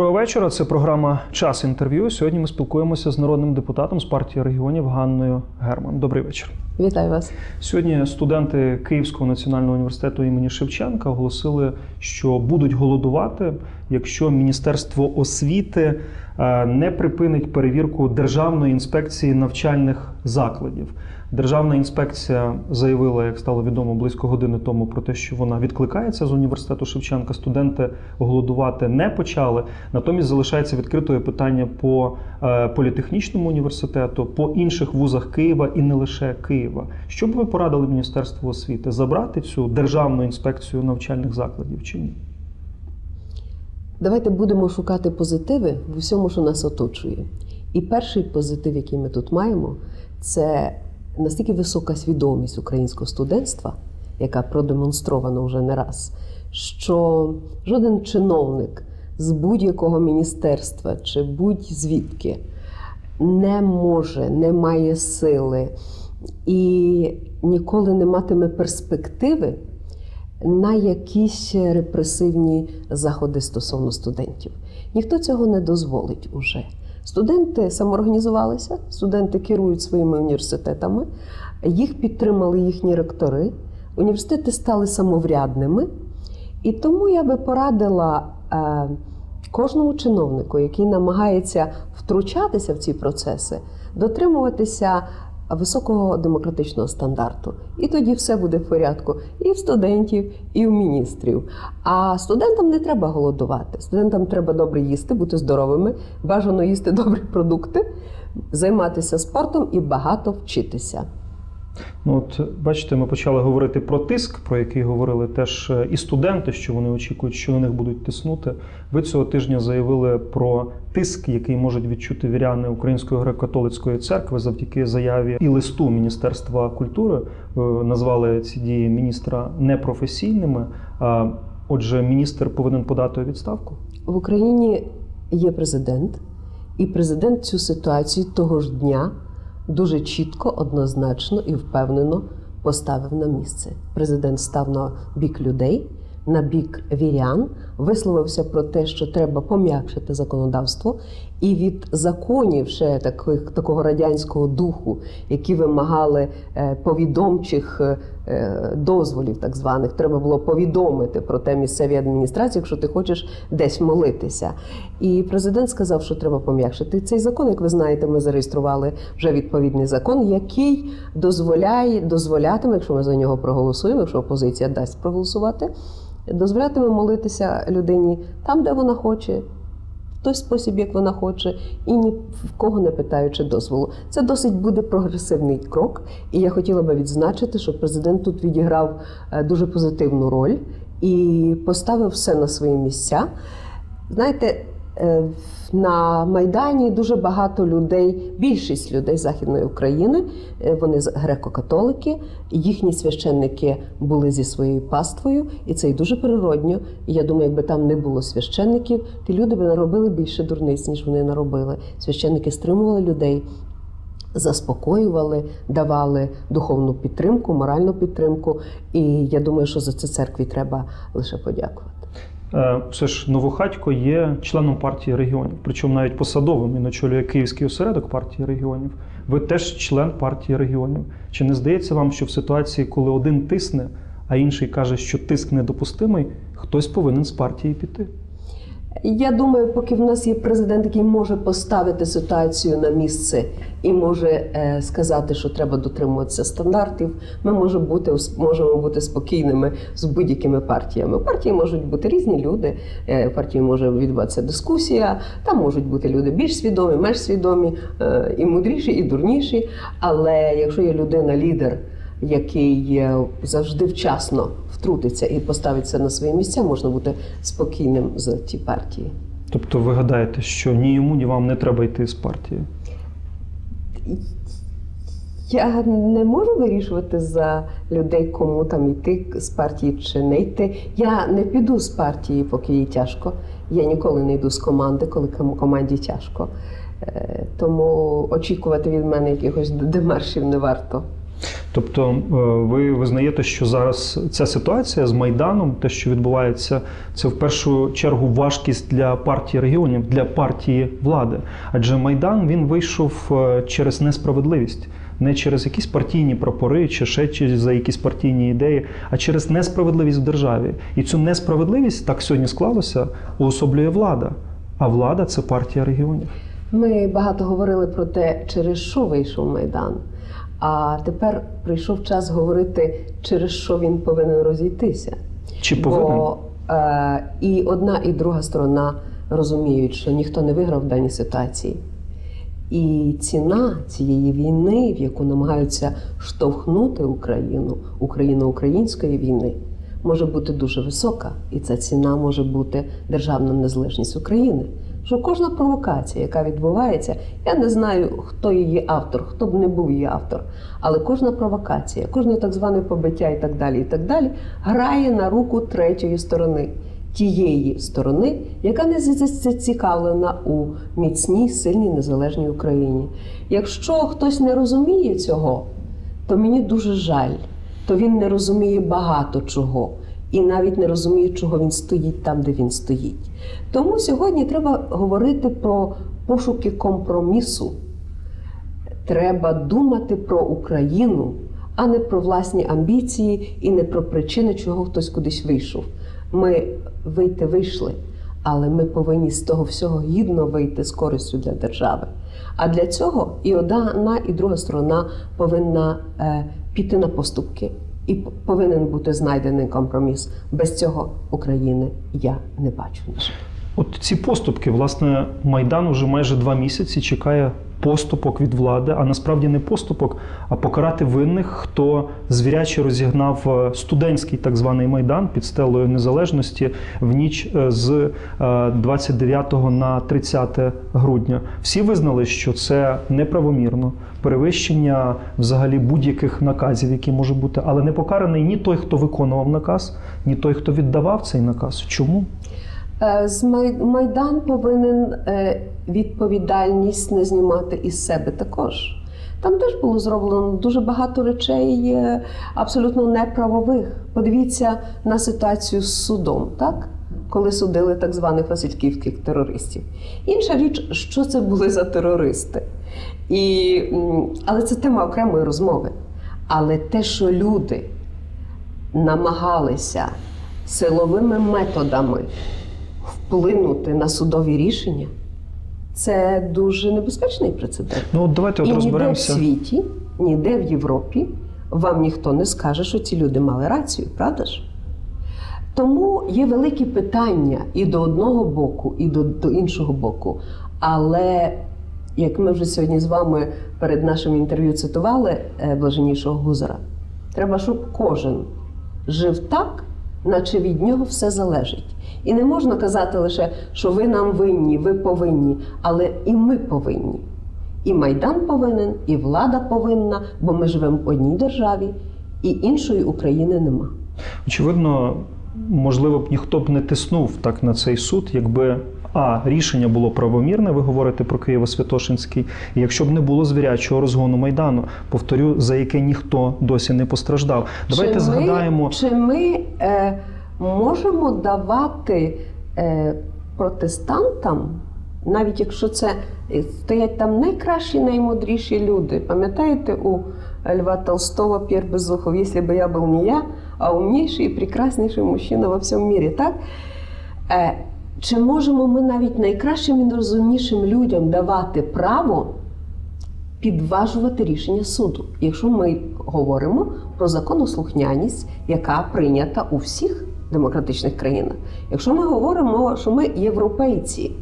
Доброго вечора. Це програма Час інтерв'ю. Сьогодні ми спілкуємося з народним депутатом з партії регіонів Ганною Герман. Добрий вечір. Вітаю вас. Сьогодні студенти Київського національного університету імені Шевченка оголосили, що будуть голодувати, якщо Міністерство освіти е, не припинить перевірку Державної інспекції навчальних закладів. Державна інспекція заявила, як стало відомо близько години тому, про те, що вона відкликається з університету Шевченка. Студенти голодувати не почали. Натомість залишається відкритою питання по е, політехнічному університету, по інших вузах Києва і не лише Києва. Що б ви порадили Міністерству освіти забрати цю державну інспекцію навчальних закладів чи ні? Давайте будемо шукати позитиви в усьому, що нас оточує. І перший позитив, який ми тут маємо, це настільки висока свідомість українського студентства, яка продемонстрована вже не раз, що жоден чиновник з будь-якого міністерства чи будь-звідки не може, не має сили і ніколи не матиме перспективи на якісь репресивні заходи стосовно студентів. Ніхто цього не дозволить уже. Студенти самоорганізувалися, студенти керують своїми університетами, їх підтримали їхні ректори, університети стали самоврядними. І тому я би порадила е, кожному чиновнику, який намагається втручатися в ці процеси, дотримуватися високого демократичного стандарту. І тоді все буде в порядку і в студентів, і в міністрів. А студентам не треба голодувати. Студентам треба добре їсти, бути здоровими, бажано їсти добрі продукти, займатися спортом і багато вчитися. Ну, от бачите, ми почали говорити про тиск, про який говорили теж е, і студенти, що вони очікують, що на них будуть тиснути. Ви цього тижня заявили про тиск, який можуть відчути віряни Української греко-католицької церкви завдяки заяві і листу Міністерства культури. Ви назвали ці дії міністра непрофесійними. Отже, міністр повинен подати відставку. В Україні є президент, і президент цю ситуацію того ж дня дуже чітко, однозначно і впевнено поставив на місце. Президент став на бік людей, на бік вірян, висловився про те, що треба пом'якшити законодавство, і від законів ще таких такого радянського духу, які вимагали е, повідомчих е, дозволів, так званих, треба було повідомити про те місцевій адміністрації, якщо ти хочеш десь молитися. І президент сказав, що треба пом'якшити цей закон. Як ви знаєте, ми зареєстрували вже відповідний закон, який дозволяє дозволятиме, якщо ми за нього проголосуємо, якщо опозиція дасть проголосувати, дозволятиме молитися людині там, де вона хоче. В той спосіб, як вона хоче, і ні в кого не питаючи дозволу. Це досить буде прогресивний крок. І я хотіла би відзначити, що президент тут відіграв е, дуже позитивну роль і поставив все на свої місця. Знаєте, на Майдані дуже багато людей, більшість людей Західної України, е, вони греко-католики, їхні священники були зі своєю паствою, і це й дуже природньо. І я думаю, якби там не було священників, ті люди би наробили більше дурниць, ніж вони наробили. Священники стримували людей. Заспокоювали, давали духовну підтримку, моральну підтримку, і я думаю, що за це церкві треба лише подякувати. Е, Все ж Новохатько є членом партії регіонів, причому навіть посадовим він очолює Київський осередок партії регіонів. Ви теж член партії регіонів. Чи не здається вам, що в ситуації, коли один тисне, а інший каже, що тиск недопустимий, хтось повинен з партії піти? Я думаю, поки в нас є президент, який може поставити ситуацію на місце і може е, сказати, що треба дотримуватися стандартів, ми можемо бути можемо бути спокійними з будь-якими партіями. Партії можуть бути різні люди. е, партії може відбуватися дискусія. Там можуть бути люди більш свідомі, менш свідомі, е, і мудріші, і дурніші. Але якщо є людина, лідер, який завжди вчасно втрутиться і поставиться на свої місця, можна бути спокійним за ті партії. Тобто ви гадаєте, що ні йому, ні вам не треба йти з партії? Я не можу вирішувати за людей, кому там йти з партії чи не йти. Я не піду з партії, поки їй тяжко. Я ніколи не йду з команди, коли команді тяжко. Е, Тому очікувати від мене якихось демаршів не варто. Тобто е, ви визнаєте, що зараз ця ситуація з Майданом, те, що відбувається, це в першу чергу важкість для партії регіонів, для партії влади. Адже Майдан він вийшов е, через несправедливість. Не через якісь партійні прапори чи ще чи за якісь партійні ідеї, а через несправедливість в державі. І цю несправедливість так сьогодні склалося, уособлює влада. А влада це партія регіонів. Ми багато говорили про те, через що вийшов Майдан. А тепер прийшов час говорити, через що він повинен розійтися. Чи повинен? Бо е, і одна, і друга сторона розуміють, що ніхто не виграв в даній ситуації. І ціна цієї війни, в яку намагаються штовхнути Україну, Україну української війни, може бути дуже висока. І ця ціна може бути державна незалежність України. Що кожна провокація, яка відбувається, я не знаю, хто її автор, хто б не був її автор, але кожна провокація, кожне так зване побиття і так далі, і так далі, грає на руку третьої сторони. Тієї сторони, яка не зацікавлена у міцній, сильній незалежній Україні. Якщо хтось не розуміє цього, то мені дуже жаль, то він не розуміє багато чого і навіть не розуміє, чого він стоїть там, де він стоїть. Тому сьогодні треба говорити про пошуки компромісу. Треба думати про Україну, а не про власні амбіції і не про причини, чого хтось кудись вийшов. Ми вийти вийшли, але ми повинні з того всього гідно вийти з користю для держави. А для цього і одна, і друга сторона повинна е, піти на поступки. І повинен бути знайдений компроміс. Без цього України я не бачу. От ці поступки, власне, Майдан уже майже два місяці чекає поступок від влади, а насправді не поступок, а покарати винних, хто звіряче розігнав е, студентський так званий майдан під стелою незалежності в ніч е, з е, 29 на 30 грудня. Всі визнали, що це неправомірно, перевищення взагалі будь-яких наказів, які може бути, але не покараний ні той, хто виконував наказ, ні той, хто віддавав цей наказ. Чому? Е, З Майдан повинен е, відповідальність не знімати із себе також. Там теж було зроблено дуже багато речей е, абсолютно неправових. Подивіться на ситуацію з судом, так? коли судили так званих васильківських терористів. Інша річ, що це були за терористи. І, але це тема окремої розмови. Але те, що люди намагалися силовими методами вплинути на судові рішення, це дуже небезпечний прецедент. Ну от давайте от І ніде в світі, ніде в Європі вам ніхто не скаже, що ці люди мали рацію, правда ж? Тому є великі питання і до одного боку, і до, до іншого боку. Але як ми вже сьогодні з вами перед нашим інтерв'ю цитували е, блаженнішого Гузара, треба, щоб кожен жив так, наче від нього все залежить. І не можна казати лише, що ви нам винні, ви повинні, але і ми повинні. І Майдан повинен, і влада повинна, бо ми живемо в одній державі, і іншої України нема. Очевидно, можливо б ніхто б не тиснув так на цей суд, якби а рішення було правомірне. Ви говорите про Києво-Святошинський, і якщо б не було звірячого розгону майдану, повторю, за яке ніхто досі не постраждав. Давайте чи згадаємо. Ми, чи ми е, можемо давати е, протестантам, навіть якщо це е, стоять там найкращі, наймудріші люди. Пам'ятаєте, у Льва Толстого П'єр Безухов, якщо б я був не я, а умніший і прекрасніший мужчина во всьому мірі, так? Чи можемо ми навіть найкращим і найрозумнішим людям давати право підважувати рішення суду, якщо ми говоримо про законослухняність, яка прийнята у всіх демократичних країнах. Якщо ми говоримо, що ми європейці,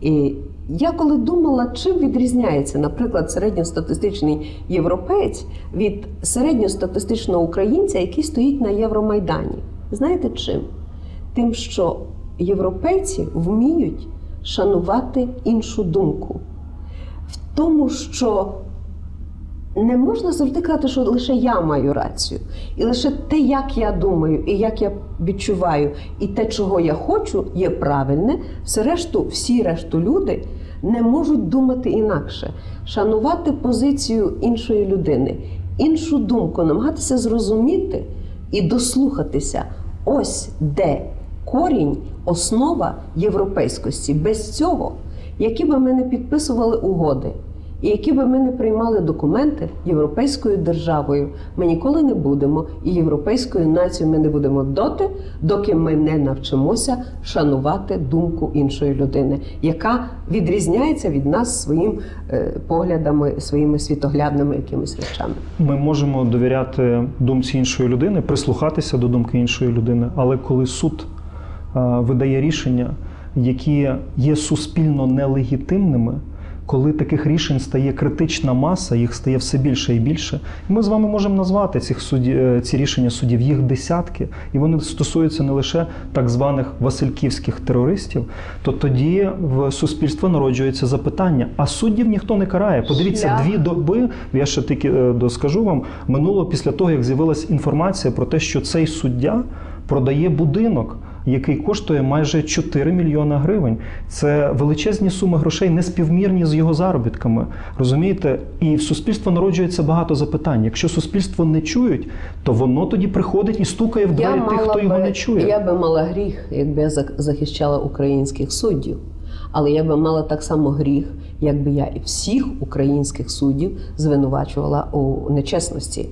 і я коли думала, чим відрізняється, наприклад, середньостатистичний європеєць від середньостатистичного українця, який стоїть на Євромайдані, знаєте чим? Тим, що європейці вміють шанувати іншу думку в тому, що не можна завжди казати, що лише я маю рацію, і лише те, як я думаю, і як я відчуваю, і те, чого я хочу, є правильне. Все решту, всі решту люди не можуть думати інакше, шанувати позицію іншої людини іншу думку, намагатися зрозуміти і дослухатися. Ось де корінь, основа європейськості. Без цього, які би ми не підписували угоди, і які би ми не приймали документи європейською державою, ми ніколи не будемо, і європейською нацією ми не будемо доти, доки ми не навчимося шанувати думку іншої людини, яка відрізняється від нас своїм е, поглядами, своїми світоглядними якимись речами. Ми можемо довіряти думці іншої людини, прислухатися до думки іншої людини, але коли суд видає рішення, які є суспільно нелегітимними, коли таких рішень стає критична маса, їх стає все більше і більше. Ми з вами можемо назвати цих судді, е, ці рішення суддів, їх десятки, і вони стосуються не лише так званих васильківських терористів. То тоді в суспільство народжується запитання: а суддів ніхто не карає. Подивіться, Шлях. дві доби. Я ще тільки е, доскажу вам. Минуло після того, як з'явилася інформація про те, що цей суддя продає будинок. Який коштує майже 4 мільйона гривень. Це величезні суми грошей, неспівмірні з його заробітками. Розумієте? І в суспільство народжується багато запитань. Якщо суспільство не чують, то воно тоді приходить і стукає в двері тих, хто його не чує. Я би мала гріх, якби я захищала українських суддів. Але я би мала так само гріх, якби я і всіх українських суддів звинувачувала у нечесності.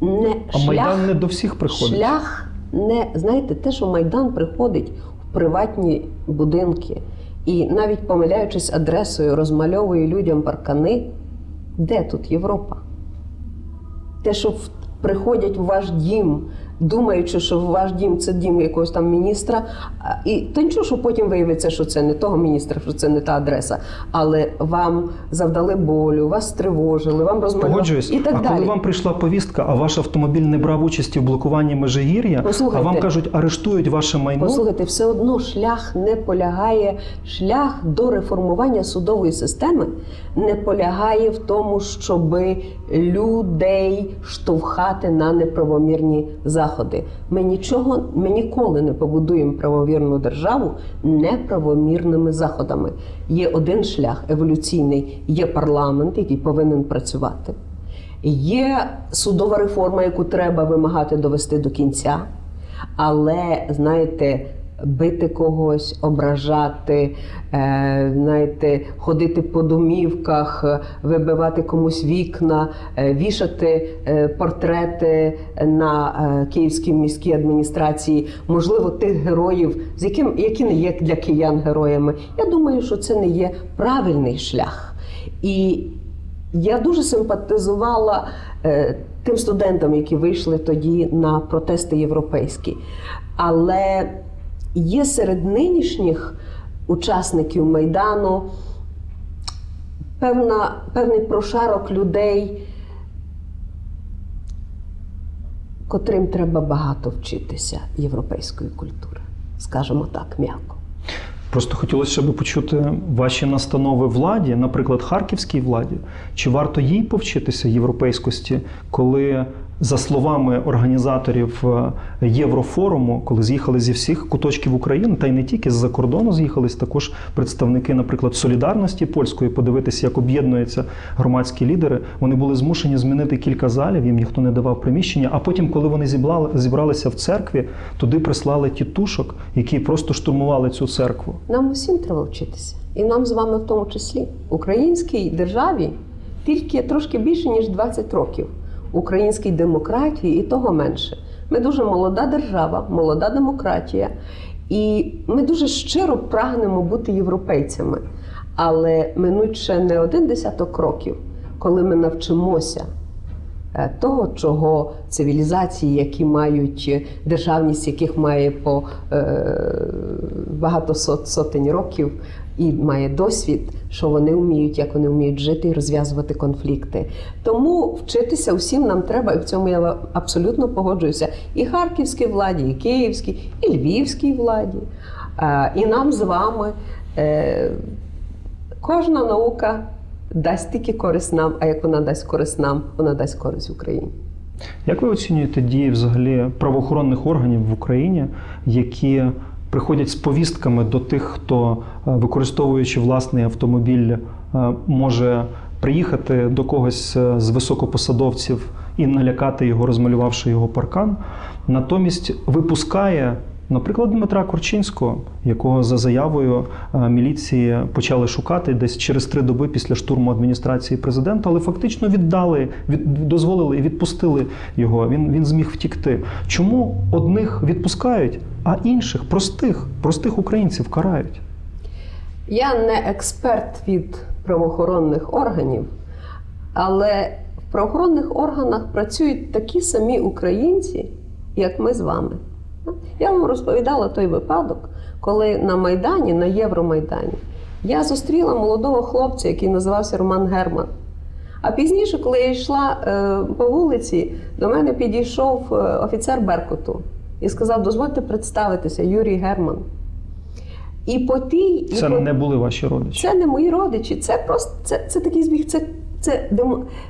Не А майдан не до всіх приходить. Шлях не знаєте, те, що майдан приходить в приватні будинки і навіть помиляючись адресою, розмальовує людям паркани. Де тут Європа? Те, що приходять в ваш дім, думаючи, що ваш дім це дім якогось там міністра, і то нічого, що потім виявиться, що це не того міністра, що це не та адреса, але вам завдали болю, вас тривожили, вам розмалювали і так а далі. коли вам прийшла повістка, а ваш автомобіль не брав участі в блокуванні Межигір'я, а вам кажуть, арештують ваше майно. Послухайте, все одно шлях не полягає, шлях до реформування судової системи не полягає в тому, щоб людей штовхати на неправомірні заходи. Ми нічого, ми ніколи не побудуємо правомірну державу неправомірними заходами. Є один шлях еволюційний, є парламент, який повинен працювати. Є судова реформа, яку треба вимагати довести до кінця. Але знаєте, бити когось, ображати, е, знаєте, ходити по домівках, е, вибивати комусь вікна, е, вішати портрети на київській міській адміністрації, можливо, тих героїв, з яким які не є для киян героями. Я думаю, що це не є правильний шлях. І я дуже симпатизувала тим студентам, які вийшли тоді на протести європейські. Але є серед нинішніх учасників Майдану певна, певний прошарок людей, котрим треба багато вчитися європейської культури, скажімо так, м'яко. Просто хотілося щоб почути ваші настанови владі, наприклад, харківській владі. Чи варто їй повчитися європейськості, коли, за словами організаторів е, Єврофоруму, коли з'їхали зі всіх куточків України, та й не тільки з-за кордону з'їхались також представники, наприклад, солідарності польської, подивитися, як об'єднуються громадські лідери. Вони були змушені змінити кілька залів, їм ніхто не давав приміщення. А потім, коли вони зібрали, зібралися в церкві, туди прислали тітушок, які просто штурмували цю церкву. Нам усім треба вчитися. І нам з вами в тому числі. Українській державі тільки трошки більше, ніж 20 років. Українській демократії і того менше. Ми дуже молода держава, молода демократія, і ми дуже щиро прагнемо бути європейцями. Але минуть ще не один десяток років, коли ми навчимося е, того, чого цивілізації, які мають е, державність, яких має по е, багато сот, сотень років і має досвід, що вони вміють, як вони вміють жити і розв'язувати конфлікти. Тому вчитися усім нам треба, і в цьому я абсолютно погоджуюся. І харківській владі, і київській, і львівській владі, е, і нам з вами. Е, Кожна наука дасть тільки користь нам, а як вона дасть користь нам, вона дасть користь Україні. Як ви оцінюєте дії взагалі правоохоронних органів в Україні, які приходять з повістками до тих, хто, е, використовуючи власний автомобіль, е, може приїхати до когось е, з високопосадовців і налякати його, розмалювавши його паркан. Натомість випускає. Наприклад, Дмитра Корчинського, якого за заявою е, міліції почали шукати десь через три доби після штурму адміністрації президента, але фактично віддали, від, дозволили і відпустили його. Він, він зміг втікти. Чому одних відпускають, а інших, простих, простих українців карають? Я не експерт від правоохоронних органів, але в правоохоронних органах працюють такі самі українці, як ми з вами. Я вам розповідала той випадок, коли на Майдані, на Євромайдані, я зустріла молодого хлопця, який називався Роман Герман. А пізніше, коли я йшла е, по вулиці, до мене підійшов е, офіцер Беркуту і сказав: дозвольте представитися, Юрій Герман. І по тій, і Це по... не були ваші родичі. Це не мої родичі, це просто це, це такий збіг. Це, це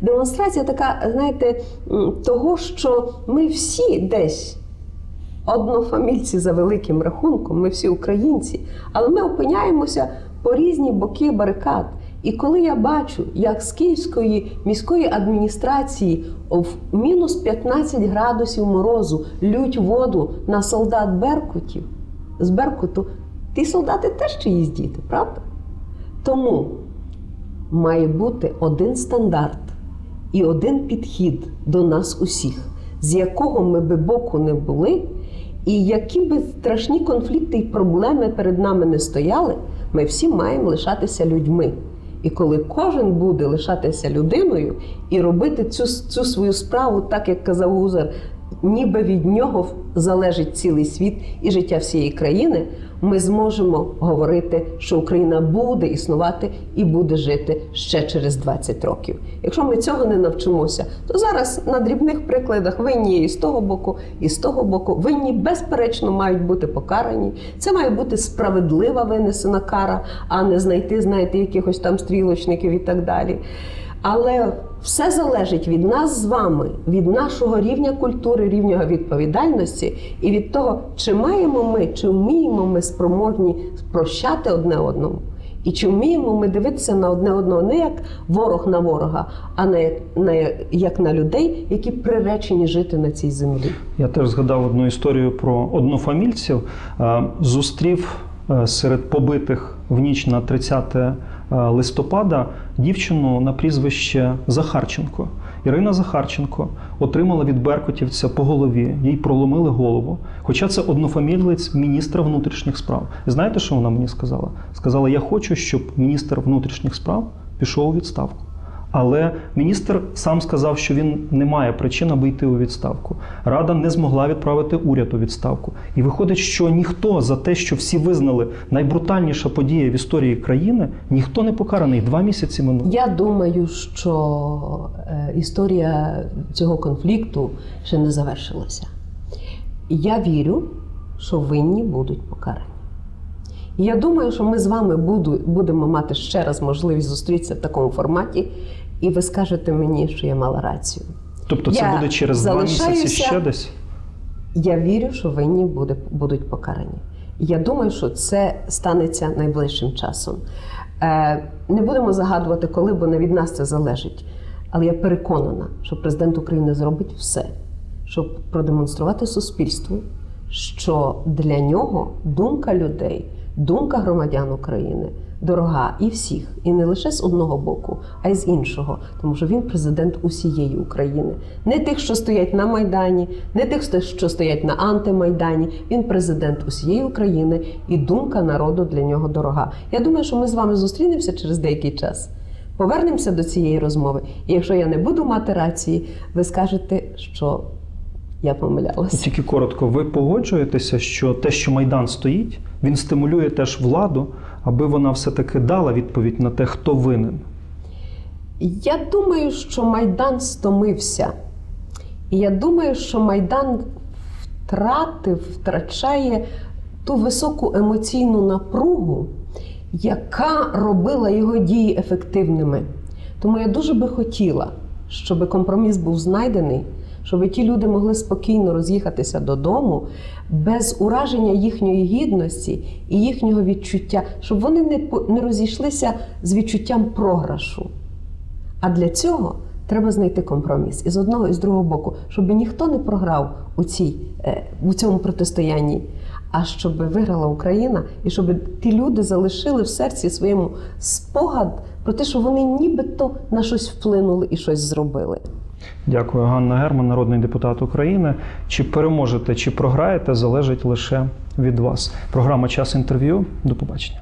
демонстрація така, знаєте, того, що ми всі десь однофамільці за великим рахунком, ми всі українці, але ми опиняємося по різні боки барикад. І коли я бачу, як з Київської міської адміністрації в мінус 15 градусів морозу лють воду на солдат Беркутів, з Беркуту, ті солдати теж чиїсь діти, правда? Тому має бути один стандарт і один підхід до нас усіх, з якого ми би боку не були, і які би страшні конфлікти і проблеми перед нами не стояли, ми всі маємо лишатися людьми. І коли кожен буде лишатися людиною і робити цю, цю свою справу, так як казав Гузар, ніби від нього залежить цілий світ і життя всієї країни, ми зможемо говорити, що Україна буде існувати і буде жити ще через 20 років. Якщо ми цього не навчимося, то зараз на дрібних прикладах винні і з того боку, і з того боку. Винні безперечно мають бути покарані. Це має бути справедлива винесена кара, а не знайти, знаєте, якихось там стрілочників і так далі. Але все залежить від нас з вами, від нашого рівня культури, рівня відповідальності і від того, чи маємо ми, чи вміємо ми спроможні прощати одне одному. І чи вміємо ми дивитися на одне одного не як ворог на ворога, а не на, як на людей, які приречені жити на цій землі. Я теж згадав одну історію про однофамільців. Е, Зустрів е, серед побитих в ніч на 30 е, листопада дівчину на прізвище Захарченко. Ірина Захарченко отримала від беркутівця по голові, їй проломили голову. Хоча це однофамілець міністра внутрішніх справ. І знаєте, що вона мені сказала? Сказала: Я хочу, щоб міністр внутрішніх справ пішов у відставку. Але міністр сам сказав, що він не має причин, аби йти у відставку. Рада не змогла відправити уряд у відставку. І виходить, що ніхто за те, що всі визнали найбрутальніша подія в історії країни, ніхто не покараний. Два місяці минуло. Я думаю, що е, історія цього конфлікту ще не завершилася. Я вірю, що винні будуть покарані. І я думаю, що ми з вами буду, будемо мати ще раз можливість зустрітися в такому форматі, і ви скажете мені, що я мала рацію. Тобто це Я буде через два місяці ще десь. Я вірю, що винні буде, будуть покарані. Я думаю, що це станеться найближчим часом. Е, не будемо загадувати, коли, бо не від нас це залежить. Але я переконана, що президент України зробить все, щоб продемонструвати суспільству, що для нього думка людей, думка громадян України дорога і всіх, і не лише з одного боку, а й з іншого, тому що він президент усієї України, не тих, що стоять на майдані, не тих, що стоять на антимайдані. Він президент усієї України, і думка народу для нього дорога. Я думаю, що ми з вами зустрінемося через деякий час. Повернемося до цієї розмови. І якщо я не буду мати рації, ви скажете, що я помилялася. Тільки коротко, ви погоджуєтеся, що те, що Майдан стоїть, він стимулює теж владу, аби вона все-таки дала відповідь на те, хто винен. Я думаю, що Майдан стомився. І я думаю, що Майдан втратив, втрачає ту високу емоційну напругу, яка робила його дії ефективними. Тому я дуже би хотіла, щоб компроміс був знайдений, щоб ті люди могли спокійно роз'їхатися додому без ураження їхньої гідності і їхнього відчуття, щоб вони не, не розійшлися з відчуттям програшу. А для цього Треба знайти компроміс і з одного і з другого боку, щоб ніхто не програв у цій е, у цьому протистоянні, а щоб виграла Україна, і щоб ті люди залишили в серці своєму спогад про те, що вони нібито на щось вплинули і щось зробили. Дякую, Ганна Герман, народний депутат України. Чи переможете, чи програєте, залежить лише від вас. Програма Час інтерв'ю. До побачення.